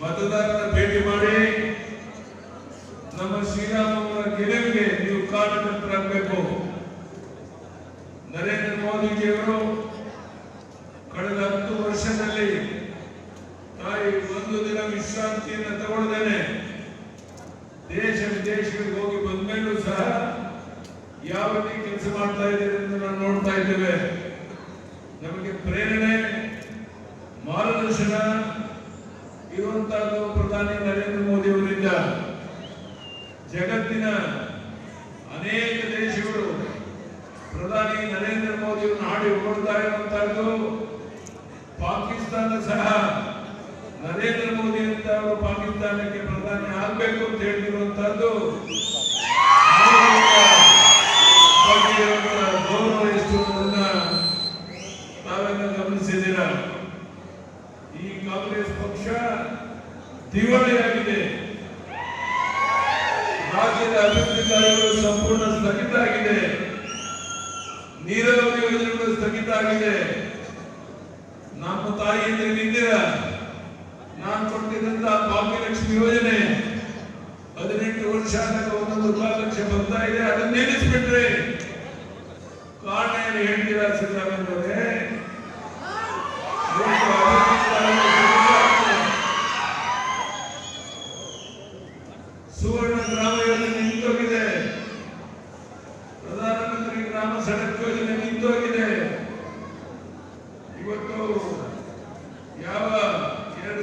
ಮತದಾರರ ಭೇಟಿ ಮಾಡಿ ನಮ್ಮ ಶ್ರೀರಾಮ ಅವರ ಗೆಲುವಿಗೆ ನೀವು ಕಾರಣಕರ್ತರಾಗಬೇಕು ನರೇಂದ್ರ ಮೋದಿಜಿಯವರು ಕಳೆದ ಹತ್ತು ವರ್ಷದಲ್ಲಿ ತಾಯಿ ಒಂದು ದಿನ ವಿಶ್ರಾಂತಿಯನ್ನು ತಗೊಳ್ಳದೇನೆ ದೇಶ ವಿದೇಶಗಳಿಗೆ ಹೋಗಿ ಬಂದ ಮೇಲೂ ಸಹ ಯಾವ ರೀತಿ ಕೆಲಸ ಮಾಡ್ತಾ ಇದ್ದೇವೆ ಎಂದು ನಾವು ನೋಡ್ತಾ ಇದ್ದೇವೆ. ನಮಗೆ ಪ್ರೇರಣೆ ಮಾರ್ಗದರ್ಶನ ಇರುವಂತಹದ್ದು ಪ್ರಧಾನಿ ನರೇಂದ್ರ ಮೋದಿ ಅವರಿಂದ ಜಗತ್ತಿನ ಅನೇಕ ದೇಶಗಳು ಪ್ರಧಾನಿ ನರೇಂದ್ರ ಮೋದಿ ಹಾಡಿ ಹೊಗಳ್ತಾ ಇರುವಂತಹದ್ದು ಪಾಕಿಸ್ತಾನ ಸಹ ನರೇಂದ್ರ ಮೋದಿ ಅಂತ ಅವರು ಪಾಕಿಸ್ತಾನಕ್ಕೆ ಪ್ರಧಾನಿ ಆಗಬೇಕು ಅಂತ ಹೇಳ್ತಿರುವಂತಹದ್ದು ಕಾಂಗ್ರೆಸ್ ಪಕ್ಷ ದಿವಾಳಿಯಾಗಿದೆ ರಾಜ್ಯದ ಅಭಿವೃದ್ಧಿ ಕಾರ್ಯಗಳು ಸಂಪೂರ್ಣ ಸ್ಥಗಿತ ಆಗಿದೆ. ನೀರಾವರಿ ಯೋಜನೆಗಳು ಸ್ಥಗಿತ ಆಗಿದೆ. ನಮ್ಮ ತಾಯಿಯಿಂದ ನಿಂದಿರ?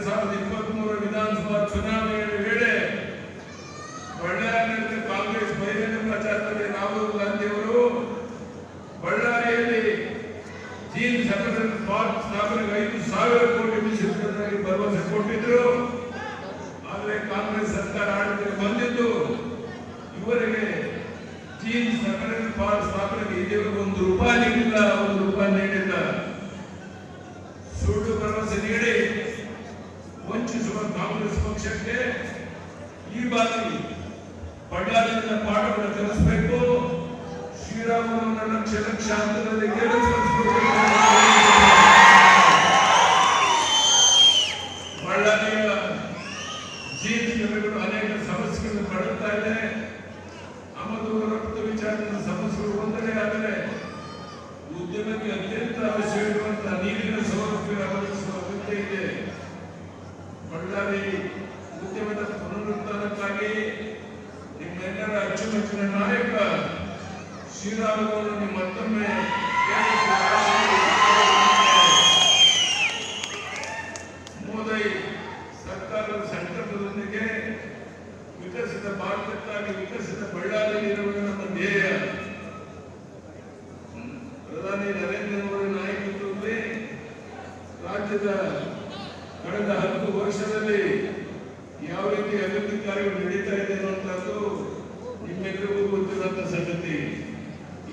ಸಾವಿರದ ಇಪ್ಪತ್ತ್ ಮೂರ ವಿಧಾನಸಭಾ ಚುನಾವಣೆಯ ವೇಳೆ ಬಳ್ಳಾರಿಯಲ್ಲಿ ಕಾಂಗ್ರೆಸ್ ಬಹಿರಂಗ ಪ್ರಚಾರದಲ್ಲಿ ರಾಹುಲ್ ಗಾಂಧಿಯವರು ಬಳ್ಳಾರಿಯಲ್ಲಿ ಜೀನ್ ಸೆಕ್ರೆಟರಿ ಪಾರ್ಕ್ ಸ್ಥಾಪನೆಗೆ ಐದು ಸಾವಿರ ಕೋಟಿ ಮೀಸಲಿಡುವುದಾಗಿ ಭರವಸೆ ಕೊಟ್ಟಿದ್ರು ಆದರೆ ಕಾಂಗ್ರೆಸ್ ಸರ್ಕಾರ ಆಡಳಿತಕ್ಕೆ ಬಂದಿದ್ದು, ಇವರಿಗೆ ಜೀನ್ ಸೆಕ್ರೆಟರಿ ಪಾರ್ಕ್ ಸ್ಥಾಪನೆಗೆ ಇದುವರೆಗೂ ಒಂದು ರೂಪಾಯಿ ನೀಡಿಲ್ಲ, ಒಂದು ರೂಪಾಯಿ ನೀಡಿಲ್ಲ ಸುಳ್ಳು ಭರವಸೆ ನೀಡಿ ವಂಚಿಸುವ ಕಾಂಗ್ರೆಸ್ ಪಕ್ಷಕ್ಕೆ ಈ ಬಾರಿ ಬಳ್ಳಾರಿಯಿಂದ ಪಾಠವನ್ನು ಕಲಿಸಬೇಕು. ಶ್ರೀರಾಮನವರ ಲಕ್ಷ ಕೇಳಿಸಬೇಕು ಬಳ್ಳಾರಿಯ ಜೀವಿಗಳು ಅನೇಕ ಸಮಸ್ಯೆಗಳನ್ನು ಪಡುತ್ತಾ ಇದೆ. ಆಮದು ರಫ್ತು ವಿಚಾರದ ಸಮಸ್ಯೆಗಳು ಒಂದನೇ ಆದರೆ ಉದ್ಯಮಕ್ಕೆ ಅತ್ಯಂತ ಅವಶ್ಯವಿರುವಂತಹ ನೀರಿನ ಸೌಲಭ್ಯ ಒದಗಿಸುವ ಅಗತ್ಯ ಇದೆ. ಬಳ್ಳಾರಿ ಉದ್ಯಮದ ಪುನರುತ್ಥಾನಕ್ಕಾಗಿ ನಿಮ್ಮೆಲ್ಲರ ಅಚ್ಚುಮೆಚ್ಚಿನ ನಾಯಕ ಶ್ರೀರಾಮ ಮತ್ತೊಮ್ಮೆ ಮೋದಿ ಸರ್ಕಾರದ ಸಂಕಲ್ಪದೊಂದಿಗೆ ವಿಕಸಿತ ಭಾರತಕ್ಕಾಗಿ ವಿಕಸಿತ ಬಳ್ಳಾರಿ ಇರುವುದು ನಮ್ಮ ಧ್ಯೇಯ. ಪ್ರಧಾನಿ ನರೇಂದ್ರ ಮೋದಿ ನಾಯಕತ್ವದಲ್ಲಿ ರಾಜ್ಯದ ಕಳೆದ ಹತ್ತು ವರ್ಷದಲ್ಲಿ ಯಾವ ರೀತಿ ಅಭಿವೃದ್ಧಿ ಕಾರ್ಯಗಳು ನಡೀತಾ ಇದೆ ಅನ್ನುವಂಥದ್ದು ನಿಮ್ಮೆಲ್ಲರಿಗೂ ಗೊತ್ತಿರುವಂತ ಸಂಗತಿ.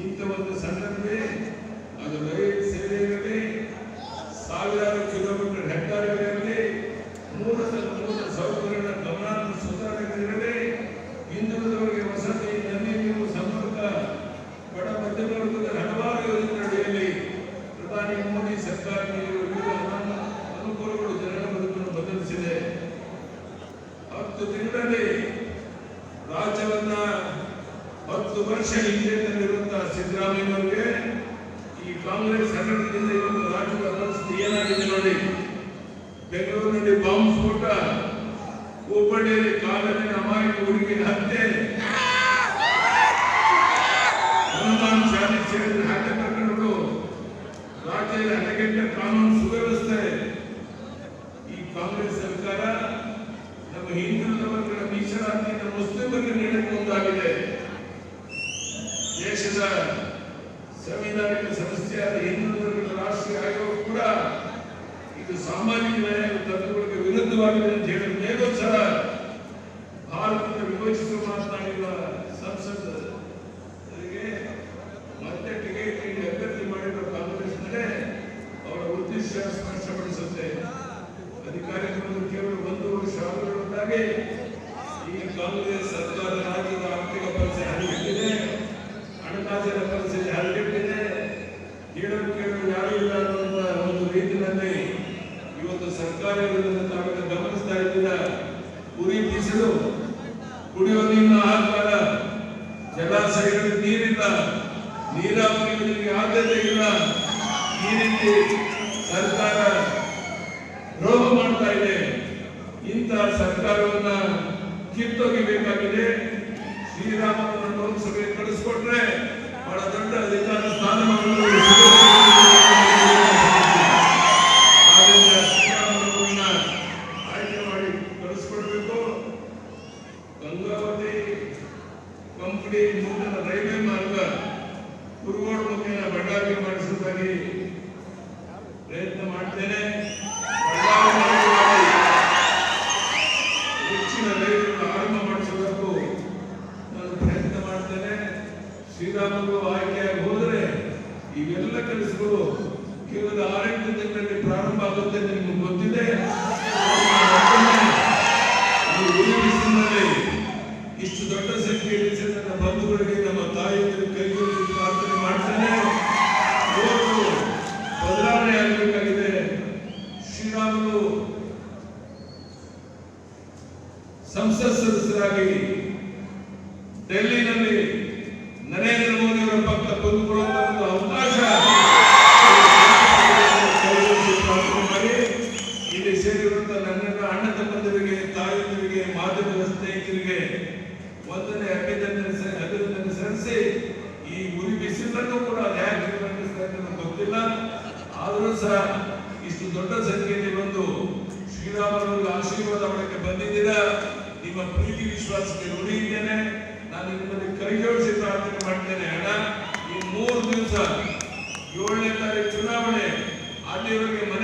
ಇಂಥ ಒಂದು ಸಂದರ್ಭದಲ್ಲಿ ಅದು ರೈಲ್ ಸೇವೆ ಇರಲಿ ಸಾವಿರಾರು ಕಿಲೋಮೀಟರ್ ಹೆದ್ದಾರಿಗಳಿರಲಿ ಮೂಲದ ಮೂಲ ಸೌಕರ್ಯಗಳ ಗಮನಾರ್ಹ ಸುಧಾರಣೆಗಳಿರಲಿ ಹಿಂದುಳಿದವರಿಗೆ ವಸತಿ ನಲ್ಲಿ ನೀವು ಸಂಪರ್ಕ ಬಡ ಮಧ್ಯಮ ವರ್ಗದ ಹಲವಾರು ಯೋಜನೆ ಅಡಿಯಲ್ಲಿ ಪ್ರಧಾನಿ ಮೋದಿ ಸರ್ಕಾರ ನೀಡಿರುವ ಹಿಂದೆ ತಂದಿರುವಂತಹ ಸಿದ್ದರಾಮಯ್ಯನವರಿಗೆ ಈ ಕಾಂಗ್ರೆಸ್ ಸಂಘಟನೆಯಿಂದ ಇವತ್ತು ರಾಜ್ಯದ ಪರಿಸ್ಥಿತಿ ಏನಾಗಿದೆ ನೋಡಿ. ಬೆಂಗಳೂರಿನಲ್ಲಿ ಬಾಂಬ್ ಸ್ಫೋಟ ಹುಬ್ಬಳ್ಳಿಯಲ್ಲಿ ಕಾಲದಲ್ಲಿ ಅಮಾಯಕ ಹುಡುಗಿ ಹತ್ಯೆ. ಹನುಮಾನ್ ಶಾಲೆ ಸೇರಿದ ಪ್ರಕರಣಗಳು. ರಾಜ್ಯದ ಹಣಗೆಟ್ಟ ಕಾನೂನು ಸಾಮಾಜಿಕ ನ್ಯಾಯ ತತ್ವಗಳಿಗೆ ವಿರುದ್ಧವಾಗಿದೆ ಅಂತ ಹೇಳಿ ಮೇಲೋತ್ಸರ ಭಾರತದ ವಿಭಜಿಸುವ ಮಾತನಾಡಿರುವ ಸಂಸದರಿಗೆ ಮತ್ತೆ ಟಿಕೆಟ್ ನೀಡಿ ಅಭ್ಯರ್ಥಿ ಮಾಡಿರುವ ಕಾಂಗ್ರೆಸ್ನಲ್ಲೇ ಅವರ ಉದ್ದೇಶ ಇಲ್ಲ ಅನ್ನುವಂತ ಗಮನಿಸ್ತಾ ರೀತಿಯಲ್ಲಿ ಉರಿ ತಾವೆಲ್ಲ ಗಮನಿಸ್ತಾ ಕುಡಿಯುವ ನೀರಿನ ಆಹಾರ ಜಲಾಶಯಗಳಿಗೆ ನೀರಿಲ್ಲ ನೀರಾವರಿಗಳಿಗೆ ಆದ್ಯತೆ ಇಲ್ಲ. ಈ ರೀತಿ ಸರ್ಕಾರ ರೋಗ ಮಾಡ್ತಾ ಇದೆ. ಇಂಥ ಸರ್ಕಾರವನ್ನ ಕಿತ್ತೊಗಿಬೇಕಾಗಿದೆ ಶ್ರೀರಾಮನನ್ನ ಲೋಕಸಭೆಗೆ ಕಳಿಸ್ಕೊಟ್ರೆ ಬಹಳ ದೊಡ್ಡ ಅಧಿಕಾರ ಸ್ಥಾನಮಾನಗಳು ಕೇವಲ ಆರೆಂಟು ತಿಂಗಳಲ್ಲಿ ಪ್ರಾರಂಭ ಆಗುತ್ತೆ ನಿಮ್ಗೆ ಗೊತ್ತಿದೆ ಮತ್ತೊಮ್ಮೆ ಈ ಉಳಿ ಬಿಸಿಲಿನಲ್ಲಿ ಇಷ್ಟು ದೊಡ್ಡ ಸಂಖ್ಯೆಯಲ್ಲಿ ಸೇರಿ ನನ್ನ ಬಂಧುಗಳಿಗೆ ನಮ್ಮ ತಾಯಿಯರಿಗೆ ಕೈಗೊಳ್ಳಿ ಪ್ರಾರ್ಥನೆ ಮಾಡ್ತೇನೆ ಇವತ್ತು ಬದಲಾವಣೆ ಆಗಬೇಕಾಗಿದೆ ಶ್ರೀರಾಮುಲು ಸಂಸತ್ ಸದಸ್ಯರಾಗಿ ಡೆಲ್ಲಿನಲ್ಲಿ ನರೇಂದ್ರ ಮೋದಿ ಅವರ ಪಕ್ಕ ಕುಂದುಕೊಳ್ಳುವಂತ ಒಂದು ಅವಕಾಶ ಪ್ರಾರ್ಥನೆ ಮಾಡಿ ಇಲ್ಲಿ ಸೇರಿರುವಂತಹ ನನ್ನ ಅಣ್ಣ ತಮ್ಮಂದಿರಿಗೆ ತಾಯಂದಿರಿಗೆ ಮಾಧ್ಯಮದ ಸ್ನೇಹಿತರಿಗೆ ಒಂದನೇ ಅಭಿನಂದನೆ ಸ- ಅಭಿನಂದನೆ ಸಲ್ಲಿಸಿ ಈ ಉರಿ ಬಿಸಿಲನ್ನು ಕೂಡ ಅದು ಯಾಕೆ ನಿರ್ವಹಿಸ್ತಾ ಇದೆ ನನಗೆ ಗೊತ್ತಿಲ್ಲ ಆದರೂ ಸಹ ಇಷ್ಟು ದೊಡ್ಡ ಸಂಖ್ಯೆಯಲ್ಲಿ ಬಂದು ಶ್ರೀರಾಮನವರು ಆಶೀರ್ವಾದ ಮಾಡಕ್ಕೆ ಬಂದಿದ್ದೀರಾ. ನಿಮ್ಮ ಪ್ರೀತಿ ವಿಶ್ವಾಸಕ್ಕೆ ನೋಡಿ ಇದ್ದೇನೆ. ನಾನು ನಿಮ್ಮಲ್ಲಿ ಕೈ ಜೋಡಿಸಿ ಪ್ರಾರ್ಥನೆ ಮಾಡ್ತೇನೆ, ಅಣ್ಣ. ಈ ಮೂರು ದಿವಸ ಏಳನೇ ತಾರೀಕು ಚುನಾವಣೆ, ಅಲ್ಲಿವರೆಗೆ ಮನೆ